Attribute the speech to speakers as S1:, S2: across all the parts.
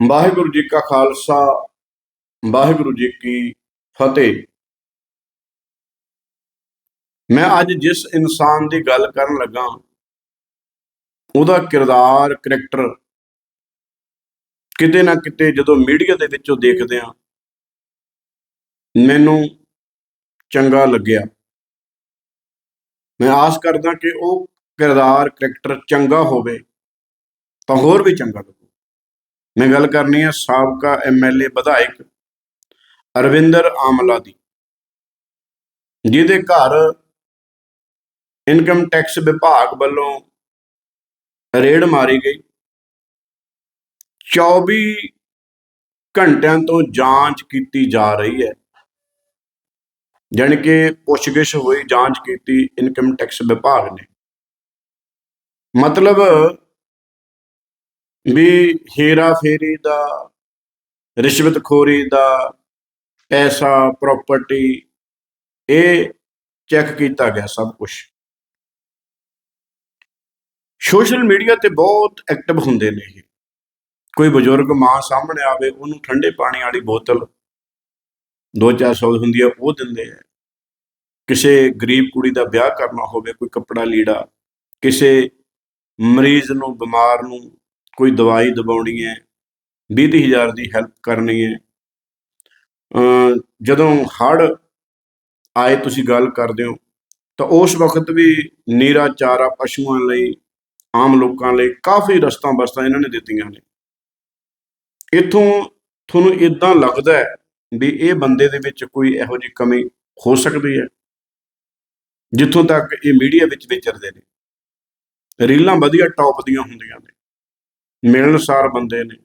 S1: ਵਾਹਿਗੁਰੂ ਜੀ ਕਾ ਖਾਲਸਾ, ਵਾਹਿਗੁਰੂ ਜੀ ਕੀ ਫਤਿਹ। ਮੈਂ ਅੱਜ ਜਿਸ ਇਨਸਾਨ ਦੀ ਗੱਲ ਕਰਨ ਲੱਗਾ ਉਹਦਾ ਕਿਰਦਾਰ ਕਰੈਕਟਰ ਕਿਤੇ ਨਾ ਕਿਤੇ ਜਦੋਂ ਮੀਡੀਆ ਦੇ ਵਿੱਚੋਂ ਦੇਖਦੇ ਆ ਮੈਨੂੰ ਚੰਗਾ ਲੱਗਿਆ। ਮੈਂ ਆਸ ਕਰਦਾ ਕਿ ਉਹ ਕਿਰਦਾਰ ਕਰੈਕਟਰ ਚੰਗਾ ਹੋਵੇ, ਤਾਂ ਹੋਰ ਵੀ ਚੰਗਾ ਲੱਗੂ ਮੈਂ ਗੱਲ ਕਰਨੀ ਹੈ ਸਾਬਕਾ ਐਮਐਲਏ ਵਿਧਾਇਕ ਅਰਵਿੰਦਰ ਆਮਲਾ ਦੀ। ਜਿਹਦੇ ਘਰ ਇਨਕਮ ਟੈਕਸ ਵਿਭਾਗ ਵੱਲੋਂ ਰੇਡ ਮਾਰੀ ਗਈ। 24 ਘੰਟਿਆਂ ਤੋਂ ਜਾਂਚ ਕੀਤੀ ਜਾ ਰਹੀ ਹੈ। ਜਾਣੀ ਕਿ ਪੁੱਛਗਿੱਛ ਹੋਈ, ਜਾਂਚ ਕੀਤੀ ਇਨਕਮ ਟੈਕਸ ਵਿਭਾਗ ਨੇ। ਮਤਲਬ ਵੀ ਹੇਰਾ ਫੇਰੀ ਦਾ ਰਿਸ਼ਵਤਖੋਰੀ ਦਾ, ਪੈਸਾ ਪ੍ਰਾਪਰਟੀ ਇਹ ਚੈੱਕ ਕੀਤਾ ਗਿਆ ਸਭ ਕੁਝ ਸੋਸ਼ਲ ਮੀਡੀਆ ਤੇ ਬਹੁਤ ਐਕਟਿਵ ਹੁੰਦੇ ਨੇ ਇਹ। ਕੋਈ ਬਜ਼ੁਰਗ ਮਾਂ ਸਾਹਮਣੇ ਆਵੇ, ਉਹਨੂੰ ਠੰਡੇ ਪਾਣੀ ਵਾਲੀ ਬੋਤਲ 2-400 ਹੁੰਦੀ ਹੈ ਉਹ ਦਿੰਦੇ ਆ। ਕਿਸੇ ਗਰੀਬ ਕੁੜੀ ਦਾ ਵਿਆਹ ਕਰਨਾ ਹੋਵੇ, ਕੋਈ ਕੱਪੜਾ ਲੀੜਾ, ਕਿਸੇ ਮਰੀਜ਼ ਨੂੰ, ਬਿਮਾਰ ਨੂੰ ਕੋਈ ਦਵਾਈ ਦਵਾਉਣੀ ਹੈ 20000 ਦੀ ਹੈਲਪ ਕਰਨੀ ਹੈ। ਜਦੋਂ ਹੜ ਆਏ ਤੁਸੀਂ ਗੱਲ ਕਰਦੇ ਹੋ, ਤਾਂ ਉਸ ਵਕਤ ਵੀ ਨੀਰਾ, ਚਾਰਾ ਪਸ਼ੂਆਂ ਲਈ, ਆਮ ਲੋਕਾਂ ਲਈ ਕਾਫੀ ਰਸਤਾਂ ਬਸਤਾਂ ਇਹਨਾਂ ਨੇ ਦਿੱਤੀਆਂ ਨੇ। ਇਥੋਂ ਤੁਹਾਨੂੰ ਇਦਾਂ ਲੱਗਦਾ ਹੈ ਵੀ ਇਹ ਬੰਦੇ ਦੇ ਵਿੱਚ ਕੋਈ ਇਹੋ ਜਿਹੀ ਕਮੀ ਹੋ ਸਕਦੀ ਹੈ, ਜਿੱਥੋਂ ਤੱਕ ਇਹ ਮੀਡੀਆ ਵਿੱਚ ਵਿਚਰਦੇ ਨੇ। ਰੀਲਾਂ ਵਧੀਆ ਟੌਪ ਦੀਆਂ ਹੁੰਦੀਆਂ ਨੇ। ਮਿਲਣਸਾਰ ਬੰਦੇ ਨੇ।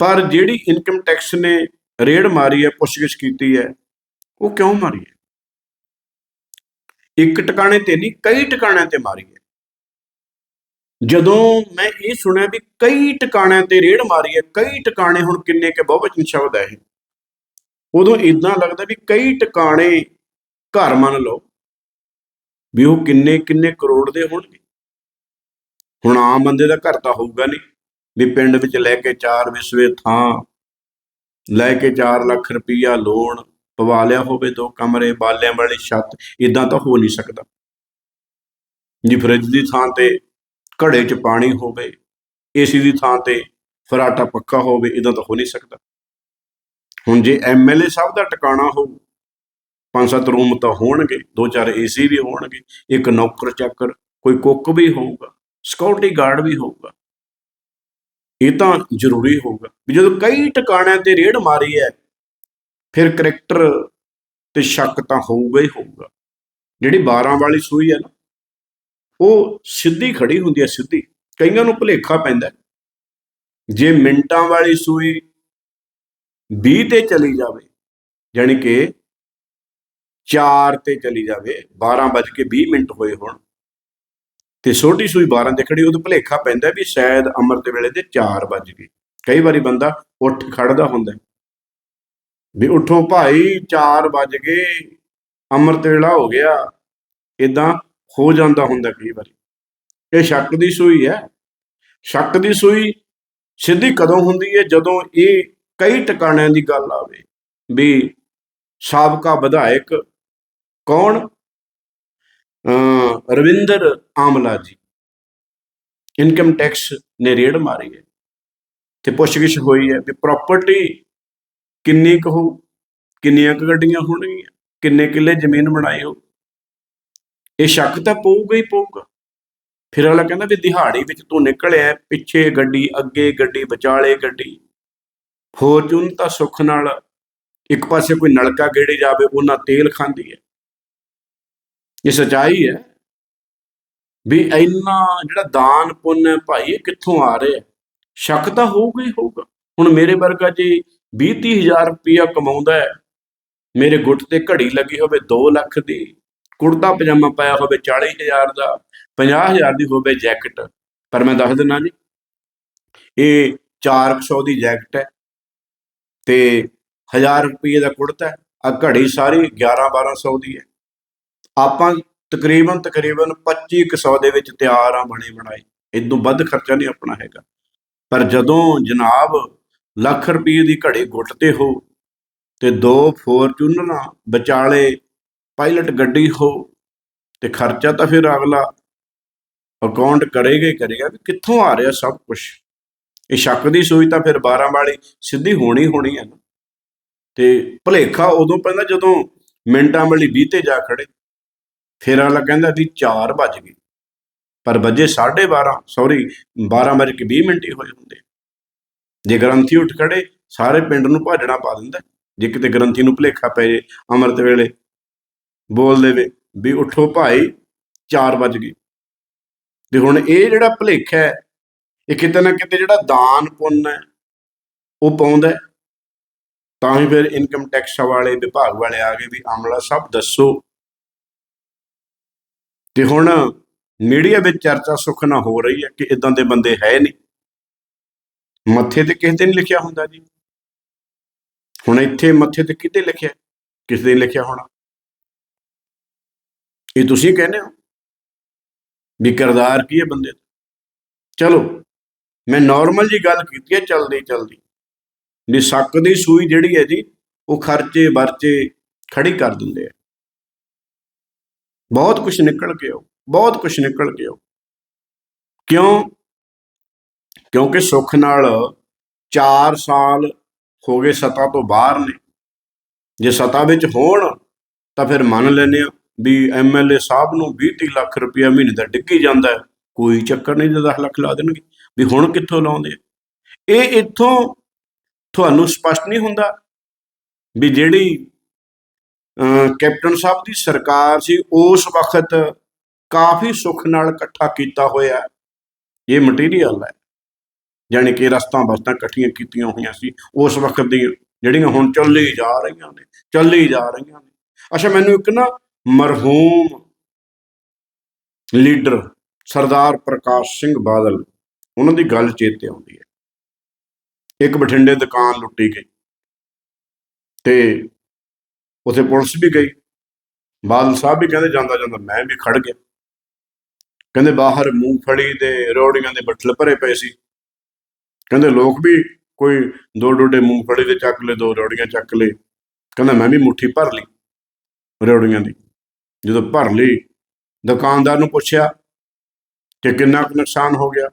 S1: ਪਰ ਜਿਹੜੀ ਇਨਕਮ ਟੈਕਸ ਨੇ ਰੇਡ ਮਾਰੀ ਹੈ, ਪੁੱਛਗਿੱਛ ਕੀਤੀ ਹੈ, ਉਹ ਕਿਉਂ ਮਾਰੀ ਹੈ? ਇੱਕ ਟਿਕਾਣੇ ਤੇ ਨਹੀਂ, ਕਈ ਟਿਕਾਣਿਆਂ ਤੇ ਮਾਰੀ ਹੈ। ਜਦੋਂ ਮੈਂ ਇਹ ਸੁਣਿਆ ਵੀ ਕਈ ਟਿਕਾਣਿਆਂ ਤੇ ਰੇਡ ਮਾਰੀ ਹੈ, ਕਈ ਟਿਕਾਣੇ ਹੁਣ ਕਿੰਨੇ ਕੇ ਬਹੁਵਚਨ ਸ਼ਬਦ ਹੈ ਇਹ। ਉਦੋਂ ਇਦਾਂ ਲੱਗਦਾ ਵੀ ਕਈ ਟਿਕਾਣੇ ਘਰ ਮੰਨ ਲਓ ਵੀ ਉਹ ਕਿੰਨੇ ਕਿੰਨੇ ਕਰੋੜ ਦੇ ਹੋਣਗੇ। ਹੁਣ ਆਮ ਬੰਦੇ ਦਾ ਘਰ ਤਾਂ ਹੋਊਗਾ ਨਹੀਂ ਵੀ ਪਿੰਡ ਵਿੱਚ ਲੈ ਕੇ ਚਾਰ ਵਿਸਵੇ ਥਾਂ, ਲੈ ਕੇ 4 ਲੱਖ ਰੁਪਈਆ ਲੋਨ, ਪਵਾ ਲਿਆ ਹੋਵੇ ਦੋ ਕਮਰੇ, ਬਾਲਿਆਂ ਵਾਲੀ ਛੱਤ ਇਦਾਂ ਤਾਂ ਹੋ ਨਹੀਂ ਸਕਦਾ। ਜੀ ਫਰਿੱਜ ਦੀ ਥਾਂ ਤੇ ਘੜੇ 'ਚ ਪਾਣੀ ਹੋਵੇ, ਏਸੀ ਦੀ ਥਾਂ ਤੇ ਫਰਾਟਾ ਪੱਕਾ ਹੋਵੇ ਇਦਾਂ ਤਾਂ ਹੋ ਨਹੀਂ ਸਕਦਾ। ਹੁਣ ਜੇ ਐਮਐਲਏ ਸਾਹਿਬ ਦਾ ਟਿਕਾਣਾ ਹੋਊ, ਪੰਜ ਸੱਤ ਰੂਮ ਤਾਂ ਹੋਣਗੇ, ਦੋ ਚਾਰ ਏਸੀ ਵੀ ਹੋਣਗੇ, ਇੱਕ ਨੌਕਰ ਚਾਕਰ ਕੋਈ ਕੁੱਕ ਵੀ ਹੋਊਗਾ। ਸਿਕਿਉਰਿਟੀ ਗਾਰਡ ਵੀ ਹੋਊਗਾ। ਇਹ ਤਾਂ ਜ਼ਰੂਰੀ ਹੋਊਗਾ ਵੀ ਜਦੋਂ ਕਈ ਟਿਕਾਣਿਆਂ ਤੇ ਰੇਡ ਮਾਰੀ ਹੈ, ਫਿਰ ਕਰੈਕਟਰ ਤੇ ਸ਼ੱਕ ਤਾਂ ਹੋਊਗਾ ਹੀ ਹੋਊਗਾ। ਜਿਹੜੀ 12 ਵਾਲੀ ਸੂਈ ਹੈ ਨਾ, ਉਹ ਸਿੱਧੀ ਖੜੀ ਹੁੰਦੀ ਹੈ, ਸਿੱਧੀ। ਕਈਆਂ ਨੂੰ ਭੁਲੇਖਾ ਪੈਂਦਾ ਜੇ ਮਿੰਟਾਂ ਵਾਲੀ ਸੂਈ 20 ਤੇ ਚਲੀ ਜਾਵੇ ਯਾਨੀ ਕਿ 4 ਤੇ ਚਲੀ ਜਾਵੇ 12 ਵੱਜ ਕੇ 20 ਮਿੰਟ ਹੋਏ ਹੋਣ ਤੇ ਛੋਟੀ ਸੂਈ 12 ਤੇ ਖੜੀ ਉਹ ਤਾਂ ਭੁਲੇਖਾ ਪੈਂਦਾ ਵੀ ਸ਼ਾਇਦ ਅੰਮ੍ਰਿਤ ਵੇਲੇ ਦੇ 4 ਵੱਜ ਗਏ। ਕਈ ਵਾਰੀ ਬੰਦਾ ਉੱਠ ਖੜਦਾ ਹੁੰਦਾ ਵੀ ਉਠੋ ਭਾਈ 4 ਵੱਜ ਗਏ ਅੰਮ੍ਰਿਤ ਵੇਲਾ ਹੋ ਗਿਆ। ਇਦਾਂ ਹੋ ਜਾਂਦਾ ਹੁੰਦਾ ਕਈ ਵਾਰੀ। ਇਹ ਸ਼ੱਕ ਦੀ ਸੂਈ ਹੈ। ਸ਼ੱਕ ਦੀ ਸੂਈ ਸਿੱਧੀ ਕਦੋਂ ਹੁੰਦੀ ਹੈ? ਜਦੋਂ ਇਹ ਕਈ ਟਿਕਾਣਿਆਂ ਦੀ ਗੱਲ ਆਵੇ ਵੀ ਸਾਬਕਾ ਵਿਧਾਇਕ ਕੌਣ? ਅ ਰਵਿੰਦਰ ਆਮਲਾ ਜੀ। ਇਨਕਮ ਟੈਕਸ ਨੇ ਰੇਡ ਮਾਰੀ ਹੈ। ਤੇ ਪੁੱਛਗਿੱਛ ਹੋਈ ਹੈ ਵੀ ਪ੍ਰਾਪਰਟੀ ਕਿੰਨੀ ਕੁ ਹੋ ਕਿੰਨੀਆਂ ਕੁ ਗੱਡੀਆਂ ਹੋਣਗੀਆਂ, ਕਿੰਨੇ ਕਿੱਲੇ ਜ਼ਮੀਨ ਬਣਾਈ ਹੋ ਇਹ ਸ਼ੱਕ ਤਾਂ ਪਊਗਾ ਹੀ ਪਊਗਾ। ਫਿਰ ਅਗਲਾ ਕਹਿੰਦਾ ਵੀ ਦਿਹਾੜੀ ਵਿੱਚ ਤੂੰ ਨਿਕਲਿਆ ਪਿੱਛੇ ਗੱਡੀ, ਅੱਗੇ ਗੱਡੀ, ਵਿਚਾਲੇ ਗੱਡੀ। ਫੋਰਚੂਨ ਤਾਂ ਸੁੱਖ ਨਾਲ ਇੱਕ ਪਾਸੇ ਕੋਈ ਨਲਕਾ ਗੇੜੇ ਜਾਵੇ, ਉਹਨਾਂ ਤੇਲ ਖਾਂਦੀ ਹੈ। ਇਹ ਸਚਾਈ ਹੈ। ਵੀ ਇੰਨਾ ਜਿਹੜਾ ਦਾਨ ਪੁੰਨ ਹੈ ਭਾਈ, ਇਹ ਕਿੱਥੋਂ ਆ ਰਿਹਾ? ਸ਼ੱਕ ਤਾਂ ਹੋਊਗਾ ਹੀ ਹੋਊਗਾ। ਹੁਣ ਮੇਰੇ ਵਰਗਾ ਜੀ 20 ਹਜ਼ਾਰ ਰੁਪਇਆ ਕਮਾਉਂਦਾ ਹੈ, ਮੇਰੇ ਗੁੱਟ ਤੇ ਘੜੀ ਲੱਗੀ ਹੋਵੇ 2 ਲੱਖ ਦੀ, ਕੁੜਤਾ ਪਜਾਮਾ ਪਾਇਆ ਹੋਵੇ 40000 ਦਾ 50000 ਦੀ ਹੋਵੇ ਜੈਕਟ, ਪਰ ਮੈਂ ਦੱਸ ਦਿੰਦਾ ਜੀ, ਇਹ 400 ਦੀ ਜੈਕਟ ਹੈ ਤੇ 1000 ਰੁਪਏ ਦਾ ਕੁੜਤਾ ਆ ਘੜੀ ਸਾਰੀ 11 1200 ਦੀ ਹੈ। ਆਪਾਂ ਤਕਰੀਬਨ ਤਕਰੀਬਨ 2500 ਦੇ ਵਿੱਚ ਤਿਆਰ ਆ ਬਣੇ ਬਣਾਏ। ਇਦੋਂ ਵੱਧ ਖਰਚਾ ਨਹੀਂ ਆਪਣਾ ਹੈਗਾ। ਪਰ ਜਦੋਂ ਜਨਾਬ ਲੱਖ ਰੁਪਏ ਦੀ ਘੜੀ ਗੁੱਟ ਤੇ ਹੋ ਤੇ ਦੋ ਫੋਰਚੂਨਰਾਂ ਵਿਚਾਲੇ ਪਾਇਲਟ ਗੱਡੀ ਹੋ ਤੇ ਖਰਚਾ ਤਾਂ ਫਿਰ ਅਗਲਾ ਅਕਾਊਂਟ ਕਰੇਗਾ ਹੀ ਕਰੇਗਾ ਵੀ ਕਿੱਥੋਂ ਆ ਰਿਹਾ ਸਭ ਕੁਝ ਇਹ ਸ਼ੱਕ ਦੀ ਸੂਈ ਤਾਂ ਫਿਰ 12 ਵਾਲੀ ਸਿੱਧੀ ਹੋਣੀ ਹੋਣੀ ਹੈ ਨਾ। ਤੇ ਭਲੇਖਾ ਉਦੋਂ ਪੈਂਦਾ ਜਦੋਂ ਮਿੰਟਾਂ ਵਾਲੀ 20 ਤੇ ਜਾ ਖੜੇ। ਫਿਰ ਅਗਲਾ ਕਹਿੰਦਾ ਵੀ 4 ਵੱਜ ਗਏ। ਪਰ ਵੱਜੇ 12:30 ਸੌਰੀ 12 ਵਜੇ ਕੇ 20 ਮਿੰਟ ਹੀ ਹੋਏ ਹੁੰਦੇ। ਜੇ ਗ੍ਰੰਥੀ ਉੱਠ ਖੜੇ, ਸਾਰੇ ਪਿੰਡ ਨੂੰ ਭਾਜਣਾ ਪਾ ਦਿੰਦਾ। ਜੇ ਕਿਤੇ ਗ੍ਰੰਥੀ ਨੂੰ ਭਲੇਖਾ ਪੈ ਜੇ ਅੰਮ੍ਰਿਤ ਵੇਲੇ, ਬੋਲ ਦੇਵੇ ਵੀ ਉਠੋ ਭਾਈ 4 ਵੱਜ ਗਏ। ਤੇ ਹੁਣ ਇਹ ਜਿਹੜਾ ਭਲੇਖਾ ਹੈ, ਇਹ ਕਿਤੇ ਨਾ ਕਿਤੇ ਜਿਹੜਾ ਦਾਨ ਪੁੰਨ ਹੈ, ਉਹ ਪਾਉਂਦਾ ਤਾਂ ਹੀ ਫਿਰ ਇਨਕਮ ਟੈਕਸ ਵਾਲੇ, ਵਿਭਾਗ ਵਾਲੇ ਆ ਗਏ ਵੀ ਆਮਲਾ ਸਭ ਦੱਸੋ ਤੇ ਹੁਣ ਮੀਡੀਆ ਵਿੱਚ ਚਰਚਾ ਸੁੱਖ ਨਾ ਹੋ ਰਹੀ ਹੈ ਕਿ ਇਦਾਂ ਦੇ ਬੰਦੇ ਹੈ ਨਹੀਂ। ਮੱਥੇ ਤੇ ਕਿਸੇ ਤੇ ਨਹੀਂ ਲਿਖਿਆ ਹੁੰਦਾ ਜੀ। ਹੁਣ ਇੱਥੇ ਮੱਥੇ ਤੇ ਕਿਤੇ ਲਿਖਿਆ, ਕਿਸ ਦੇ ਲਿਖਿਆ ਹੋਣਾ। ਇਹ ਤੁਸੀਂ ਕਹਿੰਦੇ ਹੋ ਵੀ ਕਿਰਦਾਰ ਕੀ ਹੈ ਬੰਦੇ ਦਾ? ਚਲੋ, ਮੈਂ ਨਾਰਮਲ ਜੀ ਗੱਲ ਕੀਤੀ ਹੈ ਚਲਦੀ ਚਲਦੀ। ਵੀ ਸੱਕ ਦੀ ਸੂਈ ਜਿਹੜੀ ਹੈ ਜੀ, ਉਹ ਖਰਚੇ, ਵਰਚੇ ਖੜੀ ਕਰ ਦਿੰਦੇ ਆ। ਬਹੁਤ ਕੁਝ ਨਿਕਲ ਕੇ ਆਓ, ਬਹੁਤ ਕੁਝ ਨਿਕਲ ਕੇ ਆਓ। ਕਿਉਂ? ਕਿਉਂਕਿ ਸੁੱਖ ਨਾਲ 4 ਸਾਲ ਹੋ ਗਏ ਸਤਾ ਤੋਂ ਬਾਹਰ ਨੇ। ਜੇ ਸਤਾ ਵਿੱਚ ਹੋਣ, ਤਾਂ ਫਿਰ ਮੰਨ ਲੈਨੇ ਆ ਵੀ ਐਮਐਲਏ ਸਾਹਿਬ ਨੂੰ 20 ਲੱਖ ਰੁਪਇਆ ਮਹੀਨੇ ਦਾ ਡਿੱਗੀ ਜਾਂਦਾ ਕੋਈ ਚੱਕਰ ਨਹੀਂ ਜੇ 10 ਲੱਖ ਲਾ ਦੇਣਗੇ, ਵੀ ਹੁਣ ਕਿੱਥੋਂ ਲਾਉਂਦੇ ਇਹ ਇੱਥੋਂ ਤੁਹਾਨੂੰ ਸਪਸ਼ਟ ਨਹੀਂ ਹੁੰਦਾ ਵੀ ਜਿਹੜੀ ਕੈਪਟਨ ਸਾਹਿਬ ਦੀ ਸਰਕਾਰ ਸੀ, ਉਸ ਵਕਤ ਕਾਫੀ ਸੁੱਖ ਨਾਲ ਇਕੱਠਾ ਕੀਤਾ ਹੋਇਆ ਇਹ ਮਟੀਰੀਅਲ ਹੈ ਯਾਨੀ ਕਿ ਰਸਤਾ ਬਸਤਾਂ ਇਕੱਠੀਆਂ ਕੀਤੀਆਂ ਹੋਈਆਂ ਸੀ। ਉਸ ਵਕਤ ਦੀ ਜਿਹੜੀਆਂ ਹੁਣ ਚੱਲੀ ਜਾ ਰਹੀਆਂ ਨੇ, ਚੱਲੀ ਜਾ ਰਹੀਆਂ ਨੇ। ਅੱਛਾ, ਮੈਨੂੰ ਇੱਕ ਨਾ ਮਰਹੂਮ ਲੀਡਰ ਸਰਦਾਰ ਪ੍ਰਕਾਸ਼ ਸਿੰਘ ਬਾਦਲ, ਉਹਨਾਂ ਦੀ ਗੱਲ ਚੇਤੇ ਆਉਂਦੀ ਹੈ। ਇੱਕ ਬਠਿੰਡੇ ਦੁਕਾਨ ਲੁੱਟੀ ਗਈ ਤੇ ਉੱਥੇ ਪੁਲਿਸ ਵੀ ਗਈ। ਬਾਦਲ ਸਾਹਿਬ ਵੀ ਕਹਿੰਦੇ ਜਾਂਦਾ ਜਾਂਦਾ ਮੈਂ ਵੀ ਖੜ ਗਿਆ। ਕਹਿੰਦੇ ਬਾਹਰ ਮੂੰਗਫਲੀ ਦੇ ਰੋੜੀਆਂ ਦੇ ਬੱਠਲ ਭਰੇ ਪਏ ਸੀ। ਕਹਿੰਦੇ ਲੋਕ ਵੀ ਕੋਈ ਦੋ ਡੋਡੇ ਮੂੰਗਫਲੀ ਦੇ ਚੱਕ ਲਏ, ਦੋ ਰੋੜੀਆਂ ਚੱਕ ਲਏ। ਕਹਿੰਦਾ ਮੈਂ ਵੀ ਮੁੱਠੀ ਭਰ ਲਈ ਰੋੜੀਆਂ ਦੀ। ਜਦੋਂ ਭਰ ਲਈ, ਦੁਕਾਨਦਾਰ ਨੂੰ ਪੁੱਛਿਆ ਕਿ ਕਿੰਨਾ ਕੁ ਨੁਕਸਾਨ ਹੋ ਗਿਆ।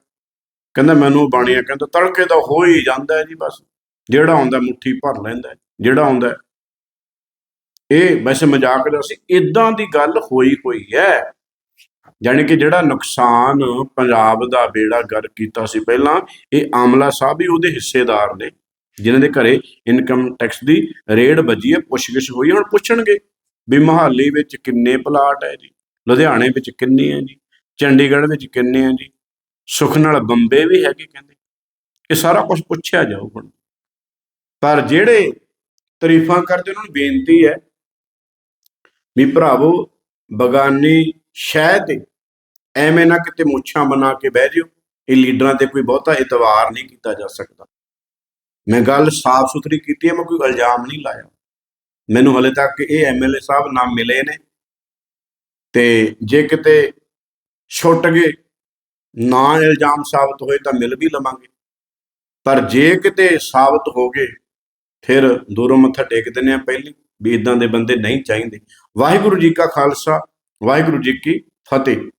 S1: ਕਹਿੰਦਾ ਮੈਨੂੰ ਬਾਣੀਆ ਕਹਿੰਦਾ ਤੜਕੇ ਤਾਂ ਹੋ ਹੀ ਜਾਂਦਾ ਜੀ ਬਸ। ਜਿਹੜਾ ਆਉਂਦਾ ਮੁੱਠੀ ਭਰ ਲੈਂਦਾ ਜਿਹੜਾ ਆਉਂਦਾ ਇਹ ਵੈਸੇ ਮਜ਼ਾਕ ਦਾ ਸੀ ਇਦਾਂ ਦੀ ਗੱਲ ਹੋਈ ਹੋਈ ਹੈ। ਯਾਨੀ ਕਿ ਜਿਹੜਾ ਨੁਕਸਾਨ ਪੰਜਾਬ ਦਾ ਬੇੜਾ ਗਰ ਕੀਤਾ ਸੀ ਪਹਿਲਾਂ, ਇਹ ਆਮਲਾ ਸਾਹਿਬ ਵੀ ਉਹਦੇ ਹਿੱਸੇਦਾਰ ਨੇ, ਜਿਨ੍ਹਾਂ ਦੇ ਘਰੇ ਇਨਕਮ ਟੈਕਸ ਦੀ ਰੇਡ ਵੱਜੀ ਹੈ, ਪੁੱਛਗਿੱਛ ਹੋਈ ਹੁਣ ਪੁੱਛਣਗੇ ਵੀ ਮਹਾਲੀ ਵਿੱਚ ਕਿੰਨੇ ਪਲਾਟ ਹੈ ਜੀ, ਲੁਧਿਆਣੇ ਵਿੱਚ ਕਿੰਨੇ ਹੈ ਜੀ, ਚੰਡੀਗੜ੍ਹ ਵਿੱਚ ਕਿੰਨੇ ਹੈ ਜੀ, ਸੁਖ ਨਾਲ ਬੰਬੇ ਵੀ ਹੈਗੇ ਕਹਿੰਦੇ। ਇਹ ਸਾਰਾ ਕੁਝ ਪੁੱਛਿਆ ਜਾਊ ਹੁਣ। ਪਰ ਜਿਹੜੇ ਤਾਰੀਫਾਂ ਕਰਦੇ, ਉਹਨਾਂ ਨੂੰ ਬੇਨਤੀ ਹੈ ਵੀ ਭਰਾਵੋ, ਬਗਾਨੀ ਸ਼ਹਿ ਤੇ ਐਵੇਂ ਨਾ ਕਿਤੇ ਮੁੱਛਾਂ ਬਣਾ ਕੇ ਬਹਿ ਜਿਓ। ਇਹ ਲੀਡਰਾਂ ਤੇ ਕੋਈ ਬਹੁਤਾ ਇਤਵਾਰ ਨਹੀਂ ਕੀਤਾ ਜਾ ਸਕਦਾ। ਮੈਂ ਗੱਲ ਸਾਫ਼ ਸੁਥਰੀ ਕੀਤੀ ਹੈ, ਮੈਂ ਕੋਈ ਇਲਜ਼ਾਮ ਨਹੀਂ ਲਾਇਆ। ਮੈਨੂੰ ਹਲੇ ਤੱਕ ਇਹ ਐਮਐਲਏ ਸਾਹਿਬ ਨਾ ਮਿਲੇ ਨੇ। ਤੇ ਜੇ ਕਿਤੇ ਛੁੱਟ ਗਏ, ਨਾ ਇਲਜ਼ਾਮ ਸਾਬਤ ਹੋਏ ਤਾਂ ਮਿਲ ਵੀ ਲਵਾਂਗੇ। ਪਰ ਜੇ ਕਿਤੇ ਸਾਬਤ ਹੋ ਗਏ, ਫਿਰ ਦੂਰੋਂ ਮੱਥਾ ਟੇਕ ਦਿੰਦੇ ਆ ਪਹਿਲੀ। ਵੀ ਇਦਾਂ ਦੇ ਬੰਦੇ ਨਹੀਂ ਚਾਹੀਦੇ। ਵਾਹਿਗੁਰੂ ਜੀ ਕਾ ਖਾਲਸਾ ਵਾਹਿਗੁਰੂ ਜੀ ਕੀ ਫਤਿਹ।